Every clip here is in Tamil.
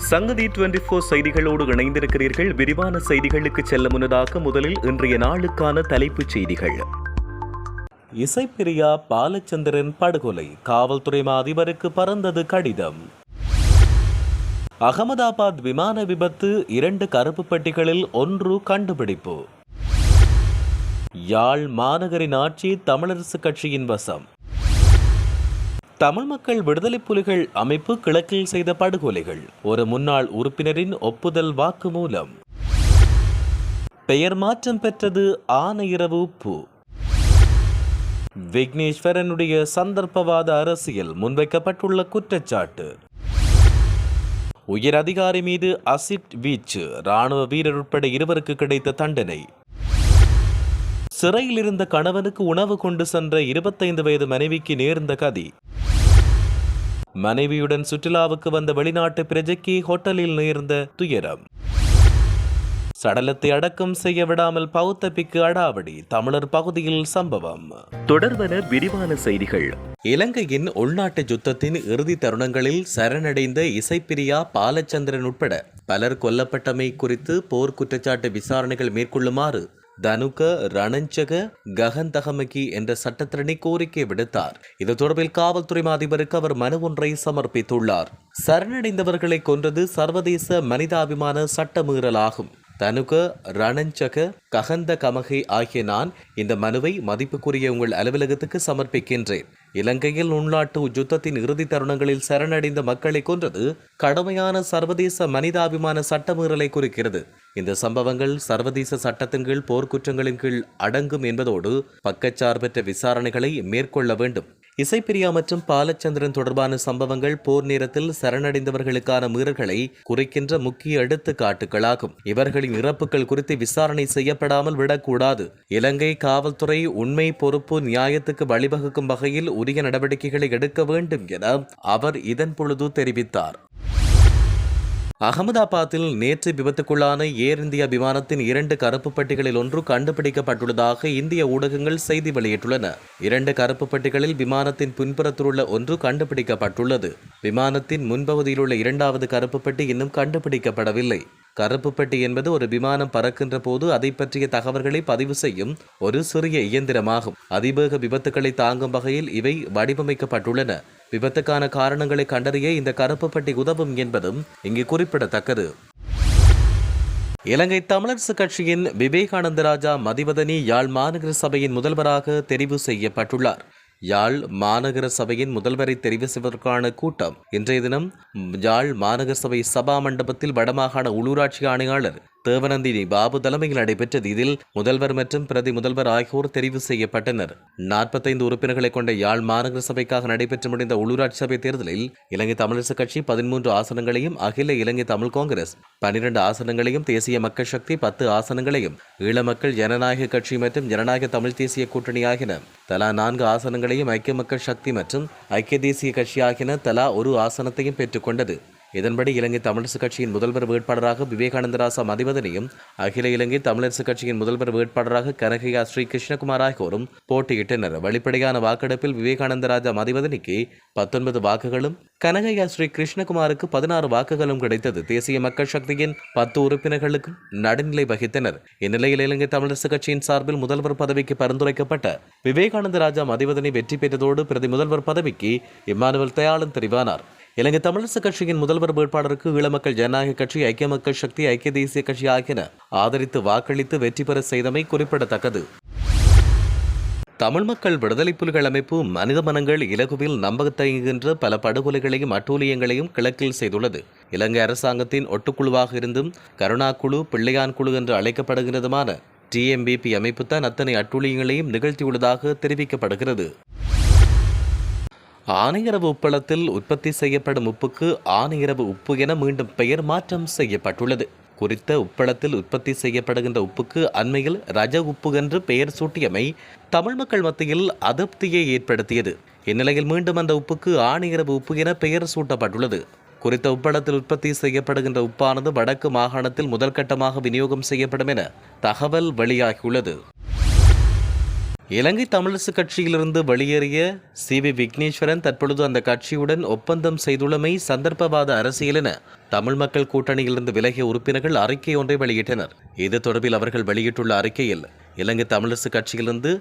சங்கதி டுவெண்டி போர் செய்திகளோடு இணைந்திருக்கிறீர்கள். விரிவான செய்திகளுக்கு செல்ல முன்னதாக முதலில் இன்றைய நாளுக்கான தலைப்புச் செய்திகள். இசைப்பிரியா பாலச்சந்திரன் படுகொலை. காவல்துறை அதிபருக்கு பறந்தது கடிதம். அகமதாபாத் விமான விபத்து இரண்டு கருப்பு பெட்டிகளில் ஒன்று கண்டுபிடிப்பு. யாழ் மாநகரின் ஆட்சி தமிழரசு கட்சியின் வசம். தமிழ் மக்கள் விடுதலை புலிகள் அமைப்பு கிழக்கில் செய்த படுகொலைகள். ஒரு முன்னாள் உறுப்பினரின் ஒப்புதல் வாக்குமூலம் பெயர் மாற்றம் பெற்றது ஆனையிரவு உப்பு விக்னேஸ்வரனுடைய சந்தர்ப்பவாத அரசியல் முன்வைக்கப்பட்டுள்ள குற்றச்சாட்டு. உயர் அதிகாரி மீது அசிட் வீச்சு. ராணுவ வீரர் உட்பட இருவருக்கு கிடைத்த தண்டனை. சிறையில் இருந்த கணவனுக்கு உணவு கொண்டு சென்ற இருபத்தைந்து வயது மனைவிக்கு நேர்ந்த கதி. மனைவியுடன் சுற்றுலாவுக்கு வந்த வெளிநாட்டு பிரஜைக்கு ஹோட்டலில் நேர்ந்த துயரம். சடலத்தை அடக்கம் செய்ய விடாமல் பௌத்தபிக்கு அடாவடி தமிழர் பகுதியில் சம்பவம். தொடர்வன விரிவான செய்திகள். இலங்கையின் உள்நாட்டு யுத்தத்தின் இறுதி தருணங்களில் சரணடைந்த இசைப்பிரியா பாலச்சந்திரன் உட்பட பலர் கொல்லப்பட்டமை குறித்து போர் குற்றச்சாட்டு விசாரணைகள் மேற்கொள்ளுமாறு தனுக ரணஞ்சக ககந்தகமகி என்ற சட்டத்திரணி கோரிக்கை விடுத்தார். இது தொடர்பில் காவல்துறை அதிபருக்கு அவர் மனு ஒன்றை சமர்ப்பித்துள்ளார். சரணடைந்தவர்களை கொன்றது சர்வதேச மனிதாபிமான சட்டமீறலாகும். தனுக ரணஞ்சக ககந்த கமகை ஆகிய நான் இந்த மனுவை மதிப்புக்குரிய உங்கள் அலுவலகத்துக்கு சமர்ப்பிக்கின்றேன். இலங்கையில் உள்நாட்டு யுத்தத்தின் இறுதி தருணங்களில் சரணடைந்த மக்களை கொன்றது கடுமையான சர்வதேச மனிதாபிமான சட்டமீறலை குறிக்கிறது. இந்த சம்பவங்கள் சர்வதேச சட்டத்தின் கீழ் போர்க்குற்றங்களின் கீழ் அடங்கும் என்பதோடு பக்கச்சார்பற்ற விசாரணைகளை மேற்கொள்ள வேண்டும். இசைப்பிரியா மற்றும் பாலச்சந்திரன் தொடர்பான சம்பவங்கள் போர் நேரத்தில் சரணடைந்தவர்களுக்கான மீறல்களை குறிக்கின்ற முக்கிய எடுத்துக்காட்டுகளாகும். இவர்களின் இறப்புகள் குறித்து விசாரணை செய்யப்படாமல் விடக்கூடாது. இலங்கை காவல்துறை உண்மை பொறுப்பு நியாயத்துக்கு வழிவகுக்கும் வகையில் உரிய நடவடிக்கைகளை எடுக்க வேண்டும் என அவர் இதன் பொழுது தெரிவித்தார். அகமதாபாத்தில் நேற்று விபத்துக்குள்ளான ஏர் இந்தியா விமானத்தின் இரண்டு கருப்பு பெட்டிகளில் ஒன்று கண்டுபிடிக்கப்பட்டுள்ளதாக இந்திய ஊடகங்கள் செய்தி வெளியிட்டுள்ளன. இரண்டு கருப்பு பெட்டிகளில் விமானத்தின் பின்புறத்திலுள்ள ஒன்று கண்டுபிடிக்கப்பட்டுள்ளது. விமானத்தின் முன்பகுதியில் உள்ள இரண்டாவது கருப்பு பெட்டி இன்னும் கண்டுபிடிக்கப்படவில்லை. கருப்பு பெட்டி என்பது ஒரு விமானம் பறக்கின்ற போது அதை பற்றிய தகவல்களை பதிவு செய்யும் ஒரு சிறிய இயந்திரமாகும். அதிவேக விபத்துக்களை தாங்கும் வகையில் இவை வடிவமைக்கப்பட்டுள்ளன. விபத்துக்கான காரணங்களை கண்டறிய இந்த கருப்பு பெட்டி உதவும் என்பதும் இங்கு குறிப்பிடத்தக்கது. இலங்கை தமிழரசு கட்சியின் விவேகானந்த ராஜா மதிவதனி யாழ் மாநகர சபையின் முதல்வராக தெரிவு செய்யப்பட்டுள்ளார். யாழ் மாநகர சபையின் முதல்வரை தெரிவு செய்வதற்கான கூட்டம் இன்றைய தினம் யாழ் மாநகர சபை சபா மண்டபத்தில் வடமாகாண உள்ளூராட்சி ஆணையாளர் தேவநந்தினி பாபு தலைமையில் நடைபெற்றது இதில் முதல்வர் மற்றும் பிரதி முதல்வர் ஆகியோர் தெரிவு செய்யப்பட்டனர். நாற்பத்தைந்து உறுப்பினர்களை கொண்ட யாழ் மாநகர சபைக்காக நடைபெற்று முடிந்த உள்ளூராட்சி சபை தேர்தலில் இலங்கை தமிழரசு கட்சி பதிமூன்று ஆசனங்களையும் அகில இலங்கை தமிழ் காங்கிரஸ் பனிரெண்டு ஆசனங்களையும் தேசிய மக்கள் சக்தி பத்து ஆசனங்களையும் ஈழ மக்கள் ஜனநாயக கட்சி மற்றும் ஜனநாயக தமிழ் தேசிய கூட்டணி ஆகின. தலா நான்கு ஆசனங்களையும் ஐக்கிய மக்கள் சக்தி மற்றும் ஐக்கிய தேசிய கட்சி ஆகின தலா ஒரு ஆசனத்தையும் பெற்றுக்கொண்டது இதன்படி இலங்கை தமிழரசு கட்சியின் முதல்வர் வேட்பாளராக விவேகானந்தராசா மதிவதனையும் அகில இலங்கை தமிழரசு கட்சியின் முதல்வர் வேட்பாளராக கனகையா ஸ்ரீ கிருஷ்ணகுமார் ஆகியோரும் போட்டியிட்டனர். வெளிப்படையான வாக்கெடுப்பில் விவேகானந்தராஜா மதிவதனிக்கு பத்தொன்பது வாக்குகளும் கனகையா ஸ்ரீ கிருஷ்ணகுமாருக்கு பதினாறு வாக்குகளும் கிடைத்தது. தேசிய மக்கள் சக்தியின் பத்து உறுப்பினர்களுக்கும் நடுநிலை வகித்தனர். இந்நிலையில் இலங்கை தமிழரசு கட்சியின் சார்பில் முதல்வர் பதவிக்கு பரிந்துரைக்கப்பட்ட விவேகானந்த ராஜா மதிவதனை வெற்றி பெற்றதோடு பிரதி முதல்வர் பதவிக்கு இம்மானுவல் தயாளன் தெரிவானார். இலங்கை தமிழரசு கட்சியின் முதல்வர் வேட்பாளருக்கு ஈழமக்கள் ஜனநாயக கட்சி ஐக்கிய மக்கள் சக்தி ஐக்கிய தேசிய கட்சி ஆகியன ஆதரித்து வாக்களித்து வெற்றி பெற செய்தமை குறிப்பிடத்தக்கது. தமிழ் மக்கள் விடுதலை புலிகள் அமைப்பு மனித மனங்கள் இலகுவில் நம்பத்தயங்குகின்ற பல படுகொலைகளையும் அட்டூழியங்களையும் கிழக்கில் செய்துள்ளது. இலங்கை அரசாங்கத்தின் ஒட்டுக்குழுவாக இருந்தும் கருணா குழு பிள்ளையான் குழு என்று அழைக்கப்படுகிறதுமான டிஎம்பிபி அமைப்பு தான் அத்தனை அட்டூழியங்களையும் நிகழ்த்தியுள்ளதாக தெரிவிக்கப்படுகிறது. ஆனையரவு உப்பளத்தில் உற்பத்தி செய்யப்படும் உப்புக்கு ஆனையரவு உப்பு என மீண்டும் பெயர் மாற்றம் செய்யப்பட்டுள்ளது. குறித்த உப்பளத்தில் உற்பத்தி செய்யப்படுகின்ற உப்புக்கு அண்மையில் ரஜ உப்பு என்று பெயர் சூட்டியமை தமிழ் மக்கள் மத்தியில் அதிருப்தியை ஏற்படுத்தியது. இந்நிலையில் மீண்டும் அந்த உப்புக்கு ஆணையரவு உப்பு என பெயர் சூட்டப்பட்டுள்ளது. குறித்த உப்பளத்தில் உற்பத்தி செய்யப்படுகின்ற உப்பானது வடக்கு மாகாணத்தில் முதல் கட்டமாக விநியோகம் செய்யப்படும் என தகவல் வெளியாகியுள்ளது. இலங்கை தமிழரசு கட்சியிலிருந்து வெளியேறிய சி வி விக்னேஸ்வரன் தற்பொழுது அந்த கட்சியுடன் ஒப்பந்தம் செய்துள்ளமை சந்தர்ப்பவாத அரசியல் என தமிழ் மக்கள் கூட்டணியிலிருந்து விலகிய உறுப்பினர்கள் அறிக்கை ஒன்றை வெளியிட்டனர். இது தொடர்பில் அவர்கள் வெளியிட்டுள்ள அறிக்கையில் இலங்கை தமிழரசு கட்சியிலிருந்து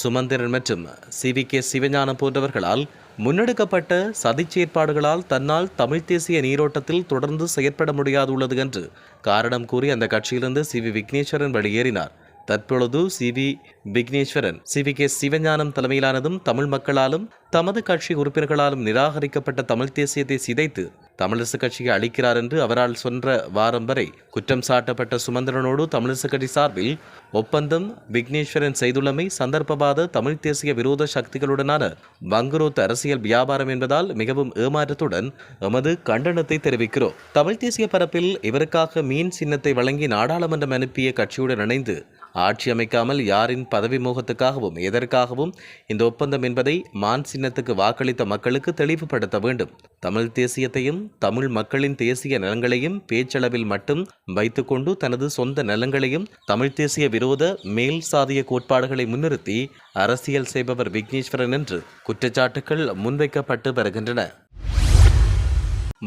சுமந்திரன் மற்றும் சி வி கே சிவஞானம் போன்றவர்களால் முன்னெடுக்கப்பட்ட சதிச்சேற்பாடுகளால் தன்னால் தமிழ் தேசிய நீரோட்டத்தில் தொடர்ந்து செயற்பட முடியாதுள்ளது என்று காரணம் கூறி அந்த கட்சியிலிருந்து சி வி விக்னேஸ்வரன் வெளியேறினார். தற்பொழுது C V Vigneswaran C V K Sivagnanam தலைமையிலானதும் Tamil மக்களாலும் தமது கட்சி உறுப்பினர்களாலும் நிராகரிக்கப்பட்ட தமிழ் தேசியத்தை சிதைத்து தமிழரசு கட்சியை அளிக்கிறார் என்று அவரால் சொன்ற வாரம் வரை குற்றம் சாட்டப்பட்ட சுமந்திரனோடு தமிழரசு கட்சி சார்பில் ஒப்பந்தம் விக்னேஸ்வரன் செய்துள்ளமை சந்தர்ப்பவாத தமிழ் தேசிய விரோத சக்திகளுடனான வங்குரோத்து அரசியல் வியாபாரம் என்பதால் மிகவும் ஏமாற்றத்துடன் எமது கண்டனத்தை தெரிவிக்கிறோம். தமிழ் தேசிய பரப்பில் இவருக்காக மீன் சின்னத்தை வழங்கி நாடாளுமன்றம் அனுப்பிய கட்சியுடன் இணைந்து ஆட்சி அமைக்காமல் யாரின் பதவி மோகத்துக்காகவும் எதற்காகவும் இந்த ஒப்பந்தம் என்பதை மான் சின்னத்துக்கு வாக்களித்த மக்களுக்கு தெளிவுபடுத்த வேண்டும். தமிழ் தேசியத்தையும் தமிழ் மக்களின் தேசிய நலங்களையும் பேச்சளவில் மட்டும் வைத்துக்கொண்டு தனது சொந்த நலங்களையும் தமிழ் தேசிய விரோத மேல் சாதிய கோட்பாடுகளை முன்னிறுத்தி அரசியல் செய்பவர் விக்னேஸ்வரன் என்று குற்றச்சாட்டுகள் முன்வைக்கப்பட்டு வருகின்றன.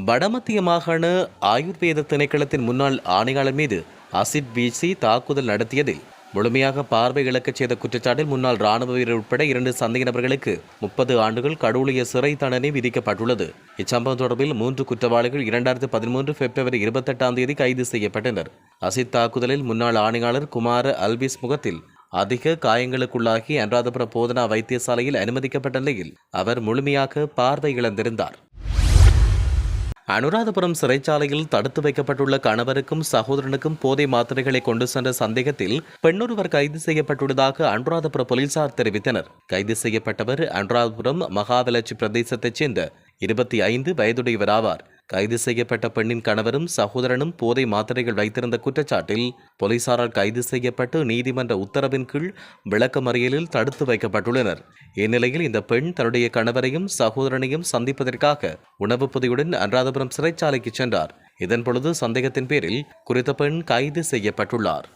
வடமத்திய மாகாண ஆயுர்வேத திணைக்களத்தின் முன்னாள் ஆணையாளர் மீது அசிட் வீசி தாக்குதல் நடத்தியதில் முழுமையாக பார்வை இழக்கச் செய்த குற்றச்சாட்டில் முன்னாள் ராணுவ வீரர் உட்பட இரண்டு சந்தேக நபர்களுக்கு முப்பது ஆண்டுகள் கடூழிய சிறை தண்டனை விதிக்கப்பட்டுள்ளது. இச்சம்பவம் தொடர்பில் மூன்று குற்றவாளிகள் இரண்டாயிரத்து பதிமூன்று பிப்ரவரி இருபத்தெட்டாம் தேதி கைது செய்யப்பட்டனர். அசித் தாக்குதலில் முன்னாள் ஆணையாளர் குமார அல்பிஸ் முகத்தில் அதிக காயங்களுக்குள்ளாகி அனுராதபுர போதனா வைத்தியசாலையில் அனுமதிக்கப்பட்ட நிலையில் அவர் முழுமையாக பார்வை இழந்திருந்தார். அனுராதபுரம் சிறைச்சாலையில் தடுத்து வைக்கப்பட்டுள்ள கணவருக்கும் சகோதரனுக்கும் போதை மாத்திரைகளை கொண்டு சென்ற சந்தேகத்தில் பெண்ணொருவர் கைது செய்யப்பட்டுள்ளதாக அனுராதபுர போலீசார் தெரிவித்தனர். கைது செய்யப்பட்டவர் அனுராதபுரம் மகாவலட்சி பிரதேசத்தைச் சேர்ந்த இருபத்தி ஐந்து வயதுடையவர் ஆவார். கைது செய்யப்பட்ட பெண்ணின் கணவரும் சகோதரனும் போதை மாத்திரைகள் வைத்திருந்த குற்றச்சாட்டில் போலீசாரால் கைது செய்யப்பட்டு நீதிமன்ற உத்தரவின் கீழ் விளக்கமறியலில் தடுத்து வைக்கப்பட்டுள்ளனர். இந்நிலையில் இந்த பெண் தன்னுடைய கணவரையும் சகோதரனையும் சந்திப்பதற்காக உணவு பொதியுடன் அனுராதபுரம் சிறைச்சாலைக்கு சென்றார். இதன் பொழுது சந்தேகத்தின் பேரில் குறித்த பெண் கைது செய்யப்பட்டுள்ளார்.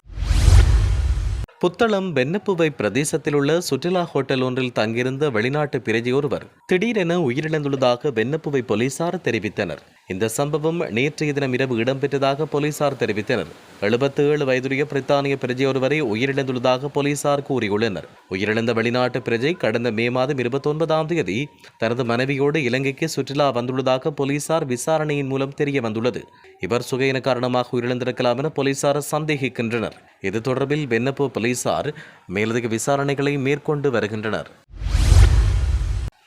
புத்தளம் வெண்ணப்புவை பிரதேசத்தில் உள்ள சுற்றுலா ஹோட்டல் ஒன்றில் தங்கியிருந்த வெளிநாட்டு பிரஜை ஒருவர் திடீரென உயிரிழந்துள்ளதாக வெண்ணப்புவை போலீசார் தெரிவித்தனர். இந்த சம்பவம் நேற்றைய தினம் இரவு இடம்பெற்றதாக போலீசார் தெரிவித்தனர். எழுபத்தி ஏழு வயதுடைய பிரித்தானிய பிரஜை ஒருவரை உயிரிழந்துள்ளதாக போலீசார் கூறியுள்ளனர். உயிரிழந்த வெளிநாட்டு பிரஜை கடந்த மே மாதம் இருபத்தொன்பதாம் தேதி தனது மனைவியோடு இலங்கைக்கு சுற்றுலா வந்துள்ளதாக போலீசார் விசாரணையின் மூலம் தெரிய வந்துள்ளது இவர் சுகையின காரணமாக உயிரிழந்திருக்கலாம் என போலீசார் சந்தேகிக்கின்றனர். இது தொடர்பில் வெண்ணப்போ போலீசார் மேலதிக விசாரணைகளை மேற்கொண்டு வருகின்றனர்.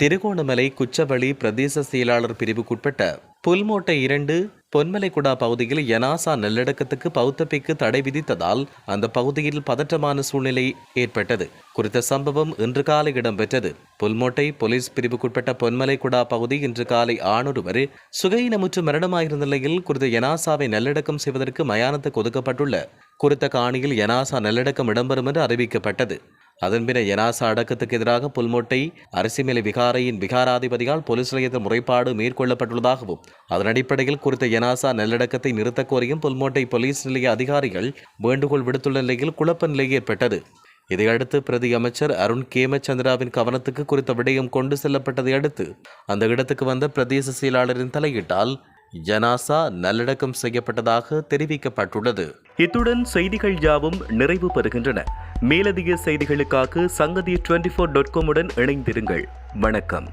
திருகோணமலை குச்சவழி பிரதேச செயலாளர் பிரிவுக்குட்பட்ட புல்மோட்டை இரண்டு பொன்மலைக்குடா பகுதியில் யனாசா நல்லடக்கத்துக்கு பௌத்தப்பிக்கு தடை விதித்ததால் அந்த பகுதியில் பதற்றமான சூழ்நிலை ஏற்பட்டது. குறித்த சம்பவம் இன்று காலை இடம்பெற்றது. புல்மோட்டை போலீஸ் பிரிவுக்குட்பட்ட பொன்மலைக்குடா பகுதி இன்று காலை ஆணொருவர் சுகையினமுற்று மரணமாயிருந்த நிலையில் குறித்த யனாசாவை நல்லடக்கம் செய்வதற்கு மயானத்துக்கு ஒதுக்கப்பட்டுள்ள. குறித்த காணியில் யனாசா நல்லடக்கம் இடம்பெறும் என்று அறிவிக்கப்பட்டது. அதன்பின் யனாசா அடக்கத்துக்கு எதிராக புல்மோட்டை அரசிமலை விகாரையின் விகாராதிபதியால் போலீஸ் நிலையத்தில் முறைப்பாடு மேற்கொள்ளப்பட்டுள்ளதாகவும் அதன் அடிப்படையில் குறித்த எனாசா நல்லடக்கத்தை நிறுத்தக் கோரியும் புல்மோட்டை போலீஸ் நிலைய அதிகாரிகள் வேண்டுகோள் விடுத்துள்ள நிலையில் குழப்ப நிலை ஏற்பட்டது. இதையடுத்து பிரதி அமைச்சர் அருண் கேமச்சந்திராவின் கவனத்துக்கு குறித்த விடயம் கொண்டு செல்லப்பட்டதை அடுத்து அந்த இடத்துக்கு வந்த பிரதேச செயலாளரின் தலையிட்டால் ஜனாசா நல்லடக்கம் செய்யப்பட்டதாக தெரிவிக்கப்பட்டுள்ளது. இத்துடன் செய்திகள் யாவும் நிறைவு பெறுகின்றன. மேலதிக செய்திகளுக்காக சங்கதி டுவெண்டி ஃபோர் டாட் காமுடன் இணைந்திருங்கள். வணக்கம்.